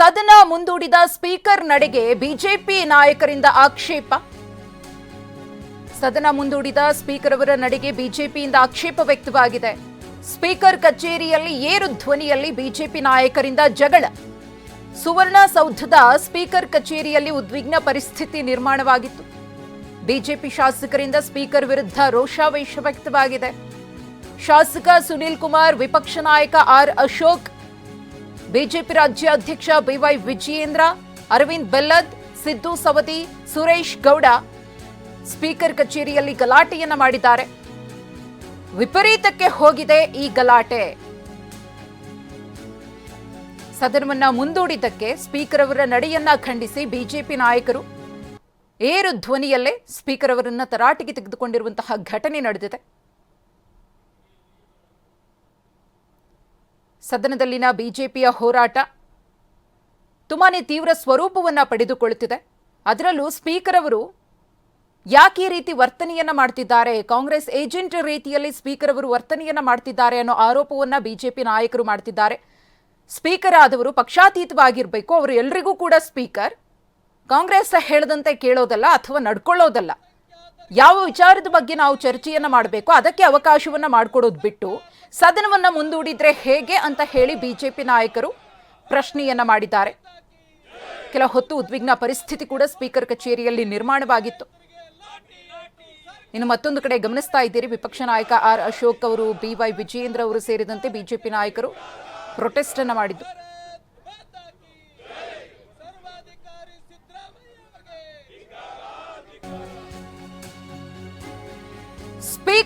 ಸದನ ಮುಂದೂಡಿದ ಸ್ಪೀಕರ್ ನಡೆಗೆ ಬಿಜೆಪಿ ನಾಯಕರಿಂದ ಆಕ್ಷೇಪ. ಸದನ ಮುಂದೂಡಿದ ಸ್ಪೀಕರ್ ಅವರ ನಡೆಗೆ ಬಿಜೆಪಿಯಿಂದ ಆಕ್ಷೇಪ ವ್ಯಕ್ತವಾಗಿದೆ. ಸ್ಪೀಕರ್ ಕಚೇರಿಯಲ್ಲಿ ಏರು ಧ್ವನಿಯಲ್ಲಿ ಬಿಜೆಪಿ ನಾಯಕರಿಂದ ಜಗಳ. ಸುವರ್ಣಸೌಧದ ಸ್ಪೀಕರ್ ಕಚೇರಿಯಲ್ಲಿ ಉದ್ವಿಗ್ನ ಪರಿಸ್ಥಿತಿ ನಿರ್ಮಾಣವಾಗಿತ್ತು. ಬಿಜೆಪಿ ಶಾಸಕರಿಂದ ಸ್ಪೀಕರ್ ವಿರುದ್ಧ ರೋಷಾವೇಶ ವ್ಯಕ್ತವಾಗಿದೆ. ಶಾಸಕ ಸುನೀಲ್ ಕುಮಾರ್, ವಿಪಕ್ಷ ನಾಯಕ ಆರ್ ಅಶೋಕ್ ಬಿಜೆಪಿ ರಾಜ್ಯಾಧ್ಯಕ್ಷ B Y Vijayendra, Arvind Bellad, Siddu Savadi, Suresh Gowda speaker ಕಚೇರಿಯಲ್ಲಿ ಗಲಾಟೆಯನ್ನ ಮಾಡಿದ್ದಾರೆ. ವಿಪರೀತಕ್ಕೆ ಹೋಗಿದೆ ಈ ಗಲಾಟೆ. ಸದನವನ್ನ ಮುಂದೂಡಿದ್ದಕ್ಕೆ ಸ್ಪೀಕರ್ ಅವರ ನಡೆಯನ್ನ ಖಂಡಿಸಿ ಬಿಜೆಪಿ ನಾಯಕರು ಏರು ಧ್ವನಿಯಲ್ಲೇ ಸ್ಪೀಕರ್ ಅವರನ್ನ ತರಾಟೆಗೆ ತೆಗೆದುಕೊಂಡಿರುವಂತಹ ಘಟನೆ ನಡೆದಿದೆ. ಸದನದಲ್ಲಿನ ಬಿಜೆಪಿಯ ಹೋರಾಟ ತುಂಬಾನೇ ತೀವ್ರ ಸ್ವರೂಪವನ್ನು ಪಡೆದುಕೊಳ್ಳುತ್ತಿದೆ. ಅದರಲ್ಲೂ ಸ್ಪೀಕರ್ ಅವರು ಯಾಕೆ ಈ ರೀತಿ ವರ್ತನೆಯನ್ನ ಮಾಡ್ತಿದ್ದಾರೆ? ಕಾಂಗ್ರೆಸ್ ಏಜೆಂಟ್ ರೀತಿಯಲ್ಲಿ ಸ್ಪೀಕರ್ ಅವರು ವರ್ತನೆಯನ್ನ ಮಾಡ್ತಿದ್ದಾರೆ ಅನ್ನೋ ಆರೋಪವನ್ನ ಬಿಜೆಪಿ ನಾಯಕರು ಮಾಡ್ತಿದ್ದಾರೆ. ಸ್ಪೀಕರ್ ಆದವರು ಪಕ್ಷಾತೀತವಾಗಿರಬೇಕು, ಅವರು ಎಲ್ರಿಗೂ ಕೂಡ ಸ್ಪೀಕರ್. ಕಾಂಗ್ರೆಸ್ ಹೇಳದಂತೆ ಕೇಳೋದಲ್ಲ ಅಥವಾ ನಡ್ಕೊಳ್ಳೋದಲ್ಲ. ಯಾವ ವಿಚಾರದ ಬಗ್ಗೆ ನಾವು ಚರ್ಚೆಯನ್ನ ಮಾಡಬೇಕು, ಅದಕ್ಕೆ ಅವಕಾಶವನ್ನ ಮಾಡಿಕೊಡೋದು ಬಿಟ್ಟು ಸದನವನ್ನ ಮುಂದೂಡಿದ್ರೆ ಹೇಗೆ ಅಂತ ಹೇಳಿ ಬಿಜೆಪಿ ನಾಯಕರು ಪ್ರಶ್ನೆಯನ್ನ ಮಾಡಿದ್ದಾರೆ. ಕೆಲ ಹೊತ್ತು ಉದ್ವಿಗ್ನ ಪರಿಸ್ಥಿತಿ ಕೂಡ ಸ್ಪೀಕರ್ ಕಚೇರಿಯಲ್ಲಿ ನಿರ್ಮಾಣವಾಗಿತ್ತು. ಇನ್ನು ಮತ್ತೊಂದು ಕಡೆ ಗಮನಿಸ್ತಾ ಇದ್ದೀರಿ, ವಿಪಕ್ಷ ನಾಯಕ ಆರ್ ಅಶೋಕ್ ಅವರು ಬಿವೈ ವಿಜಯೇಂದ್ರ ಅವರು ಸೇರಿದಂತೆ ಬಿಜೆಪಿ ನಾಯಕರು ಪ್ರೊಟೆಸ್ಟ್ ಅನ್ನು ಮಾಡಿದ್ದು.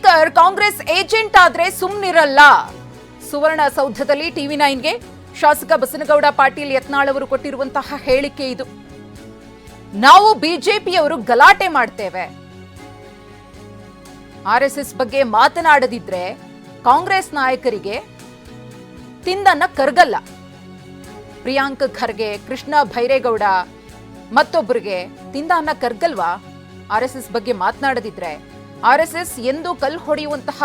ಸ್ಪೀಕರ್ ಕಾಂಗ್ರೆಸ್ ಏಜೆಂಟ್ ಆದ್ರೆ ಸುಮ್ನಿರಲ್ಲ. ಸುವರ್ಣಸೌಧದಲ್ಲಿ ಟಿವಿ ನೈನ್ಗೆ ಶಾಸಕ ಬಸನಗೌಡ ಪಾಟೀಲ್ ಯತ್ನಾಳ್ ಅವರು ಕೊಟ್ಟಿರುವಂತಹ ಹೇಳಿಕೆ ಇದು. ನಾವು ಬಿಜೆಪಿಯವರು ಗಲಾಟೆ ಮಾಡ್ತೇವೆ. ಆರ್ ಬಗ್ಗೆ ಮಾತನಾಡದಿದ್ರೆ ಕಾಂಗ್ರೆಸ್ ನಾಯಕರಿಗೆ ತಿಂದನ್ನ ಕರ್ಗಲ್ಲ. ಪ್ರಿಯಾಂಕ್ ಖರ್ಗೆ, ಕೃಷ್ಣ ಭೈರೇಗೌಡ ಮತ್ತೊಬ್ಬರಿಗೆ ತಿಂದ ಅನ್ನ ಕರ್ಗಲ್ವಾ? ಆರ್ ಬಗ್ಗೆ ಮಾತನಾಡದಿದ್ರೆ ಆರ್ ಎಸ್ ಎಸ್ ಎಂದು ಕಲ್ ಹೊಡೆಯುವಂತಹ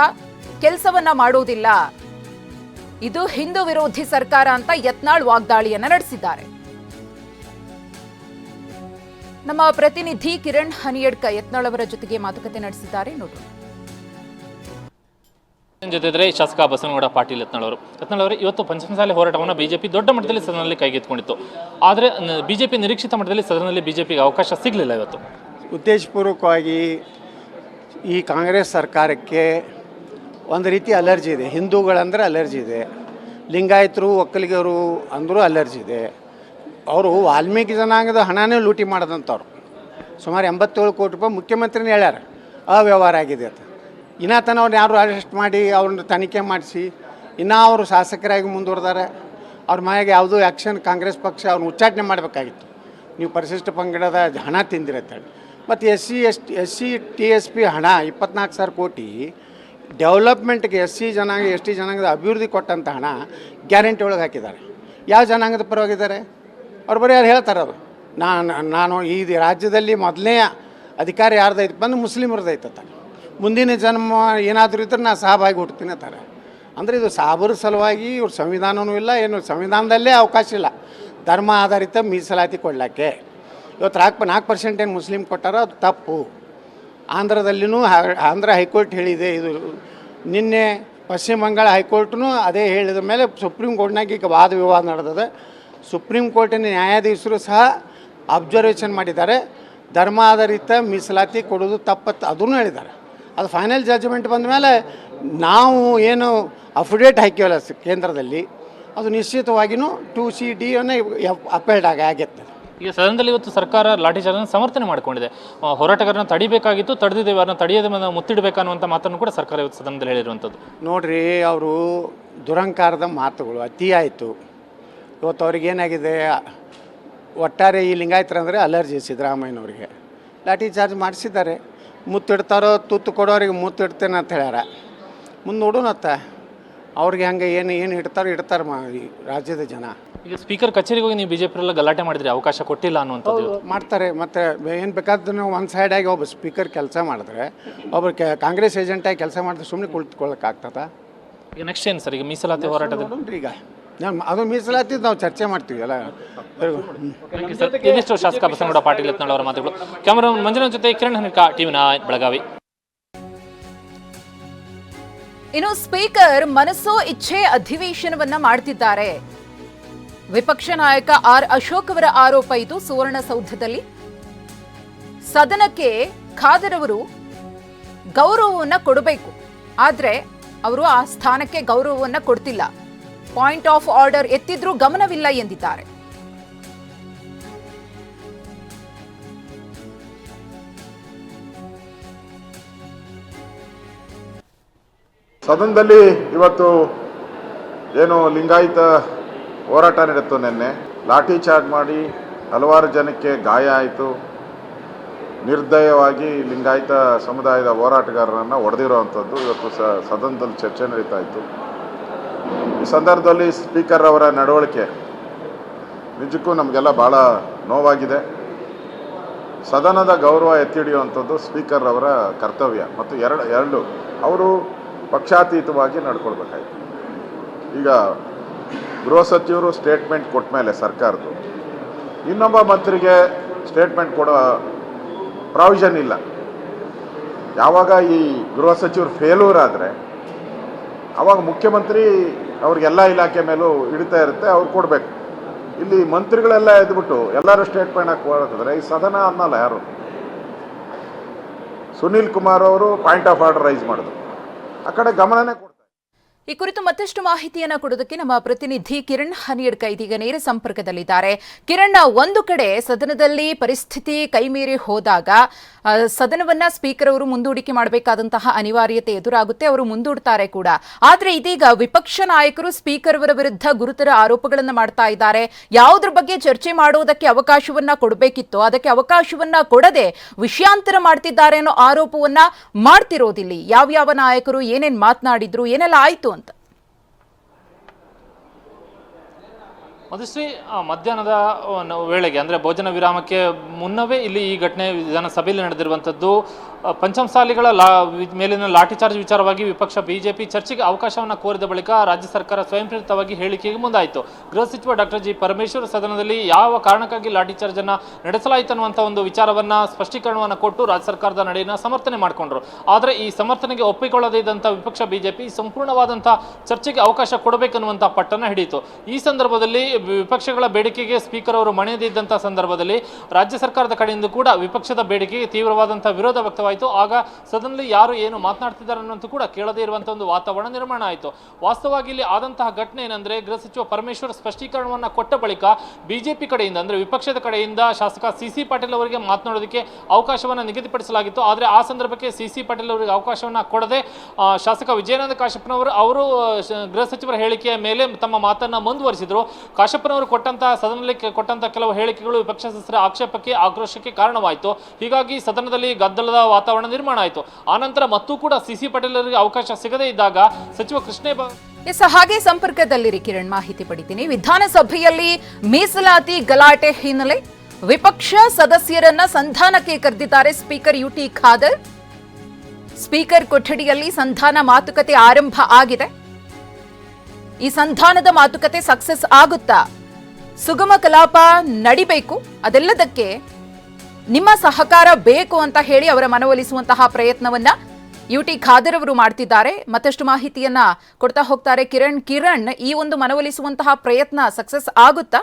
ಕೆಲಸವನ್ನ ಮಾಡೋದಿಲ್ಲ ಇದು ಹಿಂದೂ ವಿರೋಧಿ ಸರ್ಕಾರ ಅಂತ ಯತ್ನಾಳ್ ವಾಗ್ದಾಳಿಯನ್ನ ನಡೆಸಿದ್ದಾರೆ. ನಮ್ಮ ಪ್ರತಿನಿಧಿ ಕಿರಣ್ ಹನಿಯಡ್ಕ ಯತ್ನಾಳ್ ಅವರ ಜೊತೆಗೆ ಮಾತುಕತೆ ನಡೆಸಿದ್ದಾರೆ. ನೋಡಿ ಜೊತೆ ಇದ್ರೆ ಶಾಸಕ ಬಸನಗೌಡ ಪಾಟೀಲ್ ಯತ್ನಾಳ್ ಅವರು. ಯತ್ನಾಳ್ ಅವರು ಇವತ್ತು ಪಂಚಮಸಾಲಿ ಹೋರಾಟವನ್ನು ಬಿಜೆಪಿ ದೊಡ್ಡ ಮಟ್ಟದಲ್ಲಿ ಸದನದಲ್ಲಿ ಕೈಗೆತ್ತಿಕೊಂಡಿತ್ತು. ಆದರೆ ಬಿಜೆಪಿ ನಿರೀಕ್ಷಿತ ಮಟ್ಟದಲ್ಲಿ ಸದನದಲ್ಲಿ ಬಿಜೆಪಿಗೆ ಅವಕಾಶ ಸಿಗಲಿಲ್ಲ ಇವತ್ತು. ಉದ್ದೇಶಪೂರ್ವಕವಾಗಿ ಈ ಕಾಂಗ್ರೆಸ್ ಸರ್ಕಾರಕ್ಕೆ ಒಂದು ರೀತಿ ಅಲರ್ಜಿ ಇದೆ. ಹಿಂದೂಗಳಂದ್ರೆ ಅಲರ್ಜಿ ಇದೆ. ಲಿಂಗಾಯತರು, ಒಕ್ಕಲಿಗರು ಅಂದರೂ ಅಲರ್ಜಿ ಇದೆ. ಅವರು ವಾಲ್ಮೀಕಿ ಜನಾಂಗದ ಹಣನೇ ಲೂಟಿ ಮಾಡಿದಂಥವ್ರು. ಸುಮಾರು ಎಂಬತ್ತೇಳು ಕೋಟಿ ರೂಪಾಯಿ ಮುಖ್ಯಮಂತ್ರಿನೇ ಹೇಳ್ಯಾರ. ಅವ್ಯವಹಾರ ಆಗಿದೆ ಅಂತ. ಇನ್ನೂ ತನ ಅವ್ರು ಯಾರು ಅರೆಸ್ಟ್ ಮಾಡಿ ಅವ್ರನ್ನ ತನಿಖೆ ಮಾಡಿಸಿ, ಇನ್ನೂ ಅವರು ಶಾಸಕರಾಗಿ ಮುಂದುವರೆದಾರೆ. ಅವ್ರ ಮನೆಗೆ ಯಾವುದೂ ಆ್ಯಕ್ಷನ್ ಕಾಂಗ್ರೆಸ್ ಪಕ್ಷ ಅವ್ರನ್ನ ಉಚ್ಚಾಟನೆ ಮಾಡಬೇಕಾಗಿತ್ತು. ನೀವು ಪರಿಶಿಷ್ಟ ಪಂಗಡದ ಹಣ ತಿಂದಿರತ್ತೇಳಿ ಮತ್ತು S C S S C T S P ಹಣ ಇಪ್ಪತ್ನಾಲ್ಕು ಸಾವಿರ ಕೋಟಿ ಡೆವಲಪ್ಮೆಂಟ್ಗೆ ಎಸ್ ಸಿ ಜನಾಂಗ ಎಸ್ ಟಿ ಜನಾಂಗದ ಅಭಿವೃದ್ಧಿ ಕೊಟ್ಟಂಥ ಹಣ ಗ್ಯಾರಂಟಿ ಒಳಗೆ ಹಾಕಿದ್ದಾರೆ. ಯಾವ ಜನಾಂಗದ ಪರವಾಗಿದ್ದಾರೆ? ಅವ್ರು ಬರೀ ಯಾರು ಹೇಳ್ತಾರೆ ಅವರು. ನಾನು ನಾನು ಈ ರಾಜ್ಯದಲ್ಲಿ ಮೊದಲನೇ ಅಧಿಕಾರಿ ಯಾರ್ದೈತೆ ಬಂದು ಮುಸ್ಲಿಮರದೈತೆ ಮುಂದಿನ ಜನ್ಮ ಏನಾದರೂ ಇದ್ರೆ ನಾನು ಸಾಬಾಗಿ ಹುಡ್ತೀನಿ ಅಂತಾರೆ. ಅಂದರೆ ಇದು ಸಾಬರ ಸಲುವಾಗಿ ಇವ್ರ ಸಂವಿಧಾನವೂ ಇಲ್ಲ, ಏನು ಸಂವಿಧಾನದಲ್ಲೇ ಅವಕಾಶ ಇಲ್ಲ. ಧರ್ಮ ಆಧಾರಿತ ಮೀಸಲಾತಿ ಕೊಡಲಿಕ್ಕೆ ಇವತ್ತು ನಾಲ್ಕು ನಾಲ್ಕು ಪರ್ಸೆಂಟ್ ಏನು ಮುಸ್ಲಿಮ್ ಕೊಟ್ಟಾರೋ ಅದು ತಪ್ಪು. ಆಂಧ್ರದಲ್ಲಿನೂ ಹಾ- ಆಂಧ್ರ ಹೈಕೋರ್ಟ್ ಹೇಳಿದೆ ಇದು. ನಿನ್ನೆ ಪಶ್ಚಿಮ ಬಂಗಾಳ ಹೈಕೋರ್ಟ್ನು ಅದೇ ಹೇಳಿದ ಮೇಲೆ ಸುಪ್ರೀಂ ಕೋರ್ಟ್ನಾಗ ಈಗ ವಾದ ವಿವಾದ ನಡೆದಿದೆ. ಸುಪ್ರೀಂ ಕೋರ್ಟಿನ ನ್ಯಾಯಾಧೀಶರು ಸಹ ಅಬ್ಸರ್ವೇಷನ್ ಮಾಡಿದ್ದಾರೆ. ಧರ್ಮ ಆಧಾರಿತ ಮೀಸಲಾತಿ ಕೊಡೋದು ತಪ್ಪತ್ತು ಅದನ್ನು ಹೇಳಿದ್ದಾರೆ. ಅದು ಫೈನಲ್ ಜಡ್ಜ್ಮೆಂಟ್ ಬಂದ ಮೇಲೆ ನಾವು ಏನು ಅಫಿಡೇಟ್ ಹಾಕಿವಲ್ಲ ಕೇಂದ್ರದಲ್ಲಿ, ಅದು ನಿಶ್ಚಿತವಾಗಿಯೂ ಟು ಸಿ ಡಿ ಅನ್ನು ಅಪೇಲ್ಡ್ ಆಗಿ ಆಗತ್ತೆ ಈಗ ಸದನದಲ್ಲಿ ಇವತ್ತು ಸರ್ಕಾರ ಲಾಠಿ ಚಾರ್ಜ್ ಸಮರ್ಥನೆ ಮಾಡಿಕೊಂಡಿದೆ. ಹೋರಾಟಗಾರನ ತಡಿಬೇಕಾಗಿತ್ತು, ತಡೆದಿದ್ದೇವೆ, ಅವ್ರನ್ನ ತಡೆಯದೆ ಮ- ಮುತ್ತಿಡಬೇಕನ್ನುವಂಥ ಮಾತನ್ನು ಕೂಡ ಸರ್ಕಾರ ಇವತ್ತು ಸದನದಲ್ಲಿ ಹೇಳಿರುವಂಥದ್ದು. ನೋಡ್ರಿ, ಅವರು ದುರಂಕಾರದ ಮಾತುಗಳು ಅತಿ ಆಯಿತು. ಇವತ್ತು ಅವ್ರಿಗೇನಾಗಿದೆ ಒಟ್ಟಾರೆ ಈ ಲಿಂಗಾಯತರಂದರೆ ಅಲರ್ಜಿ ಸಿದ್ದರಾಮಯ್ಯನವ್ರಿಗೆ. ಲಾಠಿ ಚಾರ್ಜ್ ಮಾಡಿಸಿದ್ದಾರೆ. ಮುತ್ತಿಡ್ತಾರೋ, ತುತ್ತು ಕೊಡೋರಿಗೆ ಮುತ್ತಿಡ್ತೇನೆ ಅಂತ ಹೇಳ್ಯಾರ. ಮುಂದೆ ನೋಡೋಣತ್ತ. ಅವ್ರಿಗೆ ಹಂಗೆ ಏನು ಏನು ಇಡ್ತಾರೋ ಇಡ್ತಾರೆ ಮಾ ಈ ರಾಜ್ಯದ ಜನ. ಈಗ ಸ್ಪೀಕರ್ ಕಚೇರಿಗೆ ಹೋಗಿ ನೀವು ಬಿಜೆಪಿ ಎಲ್ಲ ಗಲಾಟೆ ಮಾಡಿದ್ರೆ ಅವಕಾಶ ಕೊಟ್ಟಿಲ್ಲ ಅನ್ನುವಂಥದ್ದು. ಮಾಡ್ತಾರೆ. ಮತ್ತು ಏನು ಬೇಕಾದ್ರೂ ಒಂದು ಸೈಡಾಗಿ ಒಬ್ಬ ಸ್ಪೀಕರ್ ಕೆಲಸ ಮಾಡಿದ್ರೆ ಒಬ್ಬರು ಕೆ ಕಾಂಗ್ರೆಸ್ ಏಜೆಂಟಾಗಿ ಕೆಲಸ ಮಾಡಿದ್ರೆ ಸುಮ್ಮನೆ ಕುಳಿತುಕೊಳ್ಳೋಕ್ಕಾಗ್ತದ ಈಗ ನೆಕ್ಸ್ಟ್ ಏನು ಸರ್ ಈಗ ಮೀಸಲಾತಿ ಹೋರಾಟದ ನೋಡೋಣ್ರಿ ಈಗ. ನಮ್ಮ ಅದು ಮೀಸಲಾತಿ ನಾವು ಚರ್ಚೆ ಮಾಡ್ತೀವಿ ಸರ್ ಇದಿಷ್ಟು ಶಾಸಕ ಬಸನಗೌಡ ಪಾಟೀಲ್ ಯತ್ನಾಳ್ ಅವರ ಮಾತುಗಳು. ಕ್ಯಾಮರಾ ಮಂಜುನಾಥ್ ಜೊತೆ ಕಿರಣ್ ಹನಿಕ ಟಿವಿನ ಬೆಳಗಾವಿ. ಇನ್ನು ಸ್ಪೀಕರ್ ಮನಸ್ಸೋ ಇಚ್ಛೆ ಅಧಿವೇಶನವನ್ನ ಮಾಡ್ತಿದ್ದಾರೆ. ವಿಪಕ್ಷ ನಾಯಕ ಆರ್ ಅಶೋಕ್ ಅವರ ಆರೋಪ ಇದು ಸುವರ್ಣಸೌಧದಲ್ಲಿ. ಸದನಕ್ಕೆ ಖಾದರ್ ಅವರು ಗೌರವವನ್ನ ಕೊಡಬೇಕು. ಆದ್ರೆ ಅವರು ಆ ಸ್ಥಾನಕ್ಕೆ ಗೌರವವನ್ನ ಕೊಡ್ತಿಲ್ಲ. ಪಾಯಿಂಟ್ ಆಫ್ ಆರ್ಡರ್ ಎತ್ತಿದ್ರೂ ಗಮನವಿಲ್ಲ ಎಂದಿದ್ದಾರೆ. ಸದನದಲ್ಲಿ ಇವತ್ತು ಏನು ಲಿಂಗಾಯತ ಹೋರಾಟ ನಡೆಯಿತು ನಿನ್ನೆ. ಲಾಠಿ ಚಾರ್ಜ್ ಮಾಡಿ ಹಲವಾರು ಜನಕ್ಕೆ ಗಾಯ ಆಯಿತು. ನಿರ್ದಯವಾಗಿ ಲಿಂಗಾಯತ ಸಮುದಾಯದ ಹೋರಾಟಗಾರರನ್ನು ಹೊಡೆದಿರುವಂಥದ್ದು ಇವತ್ತು ಸ, ಸದನದಲ್ಲಿ ಚರ್ಚೆ ನಡೀತಾ ಇತ್ತು. ಈ ಸಂದರ್ಭದಲ್ಲಿ ಸ್ಪೀಕರ್ ಅವರ ನಡವಳಿಕೆ ನಿಜಕ್ಕೂ ನಮಗೆಲ್ಲ ಭಾಳ ನೋವಾಗಿದೆ. ಸದನದ ಗೌರವ ಎತ್ತಿಡಿಯುವಂಥದ್ದು ಸ್ಪೀಕರ್ ಅವರ ಕರ್ತವ್ಯ. ಮತ್ತು ಎರಡು ಎರಡು, ಅವರು ಪಕ್ಷಾತೀತವಾಗಿ ನಡ್ಕೊಳ್ಬೇಕಾಯ್ತು. ಈಗ ಗೃಹ ಸಚಿವರು ಸ್ಟೇಟ್ಮೆಂಟ್ ಕೊಟ್ಟ ಮೇಲೆ ಸರ್ಕಾರದ್ದು, ಇನ್ನೊಬ್ಬ ಮಂತ್ರಿಗೆ ಸ್ಟೇಟ್ಮೆಂಟ್ ಕೊಡೋ ಪ್ರಾವಿಷನ್ ಇಲ್ಲ. ಯಾವಾಗ ಈ ಗೃಹ ಸಚಿವರು ಫೇಲ್ಯೂರ್ ಆದರೆ, ಅವಾಗ ಮುಖ್ಯಮಂತ್ರಿ ಅವ್ರಿಗೆಲ್ಲ ಇಲಾಖೆ ಮೇಲೂ ಹಿಡಿತಾ ಇರುತ್ತೆ, ಅವ್ರು ಕೊಡಬೇಕು. ಇಲ್ಲಿ ಮಂತ್ರಿಗಳೆಲ್ಲ ಎದ್ಬಿಟ್ಟು ಎಲ್ಲರೂ ಸ್ಟೇಟ್ಮೆಂಟ್ ಹಾಕಿ ಈ ಸದನ ಅನ್ನಲ್ಲ ಯಾರು? ಸುನೀಲ್ ಕುಮಾರ್ ಅವರು ಪಾಯಿಂಟ್ ಆಫ್ ಆರ್ಡರ್ ರೈಸ್ ಮಾಡಿದ್ರು. ಆ ಕಡೆ ಗಮನನೇ ಕೊಡ್ತಾರೆ ಈ ಕುರಿತು ಮತ್ತಷ್ಟು ಮಾಹಿತಿಯನ್ನು ಕೊಡೋದಕ್ಕೆ ನಮ್ಮ ಪ್ರತಿನಿಧಿ ಕಿರಣ್ ಹನಿಯಡ್ಕ ಇದೀಗ ನೇರ ಸಂಪರ್ಕದಲ್ಲಿದ್ದಾರೆ. ಕಿರಣ್, ಒಂದು ಕಡೆ ಸದನದಲ್ಲಿ ಪರಿಸ್ಥಿತಿ ಕೈಮೀರಿ ಹೋದಾಗ ಸದನವನ್ನ ಸ್ಪೀಕರ್ ಅವರು ಮುಂದೂಡಿಕೆ ಮಾಡಬೇಕಾದಂತಹ ಅನಿವಾರ್ಯತೆ ಎದುರಾಗುತ್ತೆ, ಅವರು ಮುಂದೂಡ್ತಾರೆ ಕೂಡ. ಆದರೆ ಇದೀಗ ವಿಪಕ್ಷ ನಾಯಕರು ಸ್ಪೀಕರ್ ಅವರ ವಿರುದ್ಧ ಗುರುತರ ಆರೋಪಗಳನ್ನು ಮಾಡ್ತಾ ಇದ್ದಾರೆ. ಯಾವುದ್ರ ಬಗ್ಗೆ ಚರ್ಚೆ ಮಾಡೋದಕ್ಕೆ ಅವಕಾಶವನ್ನ ಕೊಡಬೇಕಿತ್ತು, ಅದಕ್ಕೆ ಅವಕಾಶವನ್ನ ಕೊಡದೆ ವಿಷಯಾಂತರ ಮಾಡ್ತಿದ್ದಾರೆ ಅನ್ನೋ ಆರೋಪವನ್ನ ಮಾಡ್ತಿರೋದಿಲ್ಲಿ. ಯಾವ್ಯಾವ ನಾಯಕರು ಏನೇನ್ ಮಾತನಾಡಿದ್ರು, ಏನೆಲ್ಲ ಆಯ್ತು ಅಂತ ಮಧುಶ್ರೀ ಮಧ್ಯಾಹ್ನದ ವೇಳೆಗೆ ಅಂದರೆ ಭೋಜನ ವಿರಾಮಕ್ಕೆ ಮುನ್ನವೇ ಇಲ್ಲಿ ಈ ಘಟನೆ ವಿಧಾನಸಭೆಯಲ್ಲಿ ನಡೆದಿರುವಂಥದ್ದು. ಪಂಚಮಸಾಲಿಗಳ ಲಾ ಮೇಲಿನ ಲಾಠಿ ಚಾರ್ಜ್ ವಿಚಾರವಾಗಿ ವಿಪಕ್ಷ ಬಿಜೆಪಿ ಚರ್ಚೆಗೆ ಅವಕಾಶವನ್ನು ಕೋರಿದ ಬಳಿಕ ರಾಜ್ಯ ಸರ್ಕಾರ ಸ್ವಯಂಪ್ರೇರಿತವಾಗಿ ಹೇಳಿಕೆಗೆ ಮುಂದಾಯಿತು. ಗೃಹ ಸಚಿವ ಡಾಕ್ಟರ್ ಜಿ ಪರಮೇಶ್ವರ್ ಸದನದಲ್ಲಿ ಯಾವ ಕಾರಣಕ್ಕಾಗಿ ಲಾಠಿ ಚಾರ್ಜನ್ನು ನಡೆಸಲಾಯಿತು ಅನ್ನುವಂಥ ಒಂದು ವಿಚಾರವನ್ನ ಸ್ಪಷ್ಟೀಕರಣವನ್ನು ಕೊಟ್ಟು ರಾಜ್ಯ ಸರ್ಕಾರದ ನಡೆಯನ್ನು ಸಮರ್ಥನೆ ಮಾಡಿಕೊಂಡ್ರು. ಆದರೆ ಈ ಸಮರ್ಥನೆಗೆ ಒಪ್ಪಿಕೊಳ್ಳದೇ ಇದ್ದಂಥ ವಿಪಕ್ಷ ಬಿಜೆಪಿ ಸಂಪೂರ್ಣವಾದಂಥ ಚರ್ಚೆಗೆ ಅವಕಾಶ ಕೊಡಬೇಕನ್ನುವಂಥ ಪಟ್ಟನ್ನು ಹಿಡಿಯಿತು. ಈ ಸಂದರ್ಭದಲ್ಲಿ ವಿಪಕ್ಷಗಳ ಬೇಡಿಕೆಗೆ ಸ್ಪೀಕರ್ ಅವರು ಮಣಿಯದಿದ್ದಂಥ ಸಂದರ್ಭದಲ್ಲಿ ರಾಜ್ಯ ಸರ್ಕಾರದ ಕಡೆಯಿಂದ ಕೂಡ ವಿಪಕ್ಷದ ಬೇಡಿಕೆಗೆ ತೀವ್ರವಾದಂಥ ವಿರೋಧ ವ್ಯಕ್ತವಾಯಿತು ಆಗ ಸದನ್ಲಿ ಯಾರು ಏನು ಮಾತನಾಡ್ತಿದ್ದಾರೆ ಅನ್ನೋದು ಕೂಡ ಕೇಳದೇ ಇರುವಂಥ ಒಂದು ವಾತಾವರಣ ನಿರ್ಮಾಣ ಆಯಿತು. ವಾಸ್ತವವಾಗಿ ಇಲ್ಲಿ ಆದಂತಹ ಘಟನೆ ಏನಂದ್ರೆ ಗೃಹ ಸಚಿವ ಪರಮೇಶ್ವರ್ ಸ್ಪಷ್ಟೀಕರಣವನ್ನು ಕೊಟ್ಟ ಬಳಿಕ ಬಿಜೆಪಿ ಕಡೆಯಿಂದ ಅಂದ್ರೆ ವಿಪಕ್ಷದ ಕಡೆಯಿಂದ ಶಾಸಕ ಸಿ ಸಿ ಪಾಟೀಲ್ ಅವರಿಗೆ ಮಾತನಾಡೋದಕ್ಕೆ ಅವಕಾಶವನ್ನು ನಿಗದಿಪಡಿಸಲಾಗಿತ್ತು. ಆದರೆ ಆ ಸಂದರ್ಭಕ್ಕೆ ಸಿ ಸಿ ಪಾಟೀಲ್ ಅವರಿಗೆ ಅವಕಾಶವನ್ನು ಕೊಡದೆ ಶಾಸಕ ವಿಜಯಾನಂದ ಕಾಶಪ್ಪನವರು ಅವರು ಗೃಹ ಸಚಿವರ ಹೇಳಿಕೆಯ ಮೇಲೆ ತಮ್ಮ ಮಾತನ್ನ ಮುಂದುವರಿಸಿದ್ರು. ಕಾಶಪ್ಪನವರು ಕೊಟ್ಟಂತಹ, ಸದನದಲ್ಲಿ ಕೊಟ್ಟಂತಹ ಕೆಲವು ಹೇಳಿಕೆಗಳು ವಿಪಕ್ಷ ಸದಸ್ಯರ ಆಕ್ಷೇಪಕ್ಕೆ, ಆಕ್ರೋಶಕ್ಕೆ ಕಾರಣವಾಯಿತು. ಹೀಗಾಗಿ ಸದನದಲ್ಲಿ ಗದ್ದಲದ ವಾತಾವರಣ ನಿರ್ಮಾಣ ಆಯಿತು. ಆನಂತರ ಮತ್ತೂ ಕೂಡ ಸಿ ಸಿ ಪಾಟೀಲ್ ಅವಕಾಶ ಸಿಗದೇ ಇದ್ದಾಗ ಸಚಿವ ಕೃಷ್ಣೇ ಎಸ್ ಹಾಗೆ ಸಂಪರ್ಕದಲ್ಲಿರಿ ಕಿರಣ್ ಮಾಹಿತಿ ಪಡಿತೀನಿ. ವಿಧಾನಸಭೆಯಲ್ಲಿ ಮೀಸಲಾತಿ ಗಲಾಟೆ ಹಿನ್ನೆಲೆ ವಿಪಕ್ಷ ಸದಸ್ಯರನ್ನ ಸಂಧಾನಕ್ಕೆ ಕರೆದಿದ್ದಾರೆ ಸ್ಪೀಕರ್ ಯುಟಿ ಖಾದರ್. ಸ್ಪೀಕರ್ ಕೊಠಡಿಯಲ್ಲಿ ಸಂಧಾನ ಮಾತುಕತೆ ಆರಂಭ ಆಗಿದೆ. ಈ ಸಂಧಾನದ ಮಾತುಕತೆ ಸಕ್ಸಸ್ ಆಗುತ್ತಾ? ಸುಗಮ ಕಲಾಪ ನಡಿಬೇಕು. ಅದೆಲ್ಲದಕ್ಕೆ ನಿಮ್ಮ ಸಹಕಾರ ಬೇಕು ಅಂತ ಹೇಳಿ ಅವರ ಮನವೊಲಿಸುವಂತಹ ಪ್ರಯತ್ನವನ್ನ ಯು ಟಿ ಖಾದರ್ ಅವರು ಮಾಡ್ತಿದ್ದಾರೆ. ಮತ್ತಷ್ಟು ಮಾಹಿತಿಯನ್ನ ಕೊಡ್ತಾ ಹೋಗ್ತಾರೆ ಕಿರಣ್. ಕಿರಣ್, ಈ ಒಂದು ಮನವೊಲಿಸುವಂತಹ ಪ್ರಯತ್ನ ಸಕ್ಸಸ್ ಆಗುತ್ತಾ?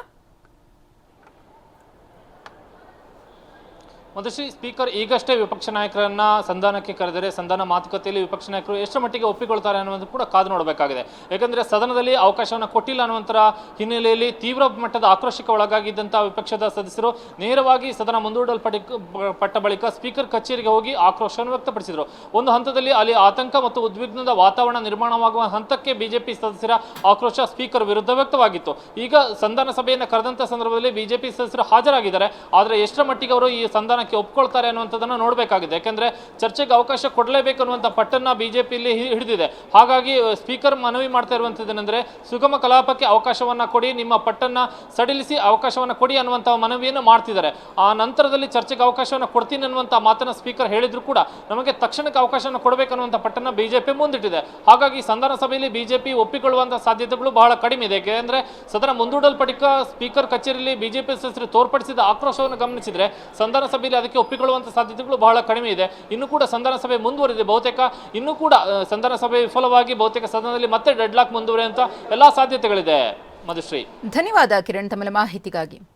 ಮಧುಶ್ರೀ ಸ್ಪೀಕರ್ ಈಗಷ್ಟೇ ವಿಪಕ್ಷ ನಾಯಕರನ್ನ ಸಂಧಾನಕ್ಕೆ ಕರೆದರೆ ಸಂಧಾನ ಮಾತುಕತೆಯಲ್ಲಿ ವಿಪಕ್ಷ ನಾಯಕರು ಎಷ್ಟು ಮಟ್ಟಿಗೆ ಒಪ್ಪಿಕೊಳ್ತಾರೆ ಅನ್ನೋದು ಕೂಡ ಕಾದು ನೋಡಬೇಕಾಗಿದೆ. ಏಕೆಂದರೆ ಸದನದಲ್ಲಿ ಅವಕಾಶವನ್ನು ಕೊಟ್ಟಿಲ್ಲ ಅನ್ನುವಂಥರ ಹಿನ್ನೆಲೆಯಲ್ಲಿ ತೀವ್ರ ಮಟ್ಟದ ಆಕ್ರೋಶಕ್ಕೆ ಒಳಗಾಗಿದ್ದಂಥ ವಿಪಕ್ಷದ ಸದಸ್ಯರು ನೇರವಾಗಿ ಸದನ ಮುಂದೂಡಲ್ಪಟ್ಟ ಪಟ್ಟ ಬಳಿಕ ಸ್ಪೀಕರ್ ಕಚೇರಿಗೆ ಹೋಗಿ ಆಕ್ರೋಶವನ್ನು ವ್ಯಕ್ತಪಡಿಸಿದರು. ಒಂದು ಹಂತದಲ್ಲಿ ಅಲ್ಲಿ ಆತಂಕ ಮತ್ತು ಉದ್ವಿಗ್ನದ ವಾತಾವರಣ ನಿರ್ಮಾಣವಾಗುವ ಹಂತಕ್ಕೆ ಬಿಜೆಪಿ ಸದಸ್ಯರ ಆಕ್ರೋಶ ಸ್ಪೀಕರ್ ವಿರುದ್ಧ ವ್ಯಕ್ತವಾಗಿತ್ತು. ಈಗ ಸಂಧಾನ ಸಭೆಯನ್ನು ಕರೆದಂತ ಸಂದರ್ಭದಲ್ಲಿ ಬಿಜೆಪಿ ಸದಸ್ಯರು ಹಾಜರಾಗಿದ್ದಾರೆ. ಆದರೆ ಎಷ್ಟರ ಮಟ್ಟಿಗೆ ಅವರು ಈ ಸಂಧಾನಕ್ಕೆ ವಿಧಾನಕ್ಕೆ ಒಪ್ಕೊಳ್ತಾರೆ ಅನ್ನುವಂಥದ್ದನ್ನು ನೋಡಬೇಕಾಗಿದೆ. ಯಾಕೆಂದ್ರೆ ಚರ್ಚೆಗೆ ಅವಕಾಶ ಕೊಡಲೇಬೇಕು ಅನ್ನುವಂಥ ಪಟ್ಟನ್ನ ಬಿಜೆಪಿಯಲ್ಲಿ ಹಿಡಿದಿದೆ. ಹಾಗಾಗಿ ಸ್ಪೀಕರ್ ಮನವಿ ಮಾಡ್ತಾ ಇರುವಂಥದ್ದೇನೆಂದರೆ, ಸುಗಮ ಕಲಾಪಕ್ಕೆ ಅವಕಾಶವನ್ನ ಕೊಡಿ, ನಿಮ್ಮ ಪಟ್ಟನ್ನ ಸಡಿಲಿಸಿ ಅವಕಾಶವನ್ನ ಕೊಡಿ ಅನ್ನುವಂಥ ಮನವಿಯನ್ನು ಮಾಡ್ತಿದ್ದಾರೆ. ಆ ನಂತರದಲ್ಲಿ ಚರ್ಚೆಗೆ ಅವಕಾಶವನ್ನು ಕೊಡ್ತೀನಿ ಅನ್ನುವಂಥ ಮಾತನ್ನ ಸ್ಪೀಕರ್ ಹೇಳಿದ್ರು ಕೂಡ ನಮಗೆ ತಕ್ಷಣಕ್ಕೆ ಅವಕಾಶವನ್ನು ಕೊಡಬೇಕನ್ನುವಂಥ ಪಟ್ಟನ್ನ ಬಿಜೆಪಿ ಮುಂದಿಟ್ಟಿದೆ. ಹಾಗಾಗಿ, ಸಂಧಾನ ಸಭೆಯಲ್ಲಿ ಬಿಜೆಪಿ ಒಪ್ಪಿಕೊಳ್ಳುವಂಥ ಸಾಧ್ಯತೆಗಳು ಬಹಳ ಕಡಿಮೆ ಇದೆ. ಯಾಕೆಂದ್ರೆ, ಸದನ ಮುಂದೂಡಲ್ಪಟ್ಟಿಕ ಸ್ಪೀಕರ್ ಕಚೇರಿಯಲ್ಲಿ ಬಿಜೆಪಿ ಸದಸ್ಯರು ತೋರ್ಪಡಿಸಿದ ಆಕ್ರೋಶವನ್ನು ಗಮನಿಸಿದ್ರೆ, ಸಂಧಾನ ಸಭೆಯಲ್ಲಿ ಅದಕ್ಕೆ ಒಪ್ಪಿಕೊಳ್ಳುವಂಥ ಸಾಧ್ಯತೆಗಳು ಬಹಳ ಕಡಿಮೆ ಇದೆ. ಇನ್ನು ಕೂಡ ಸಂಧಾನ ಸಭೆ ಮುಂದುವರಿದೆ ಬಹುತೇಕ, ಇನ್ನೂ ಕೂಡ ಸಂಧಾನ ಸಭೆ ವಿಫಲವಾಗಿ ಬಹುತೇಕ ಸದನದಲ್ಲಿ ಮತ್ತೆ ಡೆಡ್ಲಾಕ್ ಲಾಕ್ ಎಲ್ಲ ಎಲ್ಲಾ ಸಾಧ್ಯತೆಗಳಿದೆ. ಮಧುಶ್ರೀ. ಧನ್ಯವಾದ ಕಿರಣ್ ತಮ್ಮ ಮಾಹಿತಿಗಾಗಿ.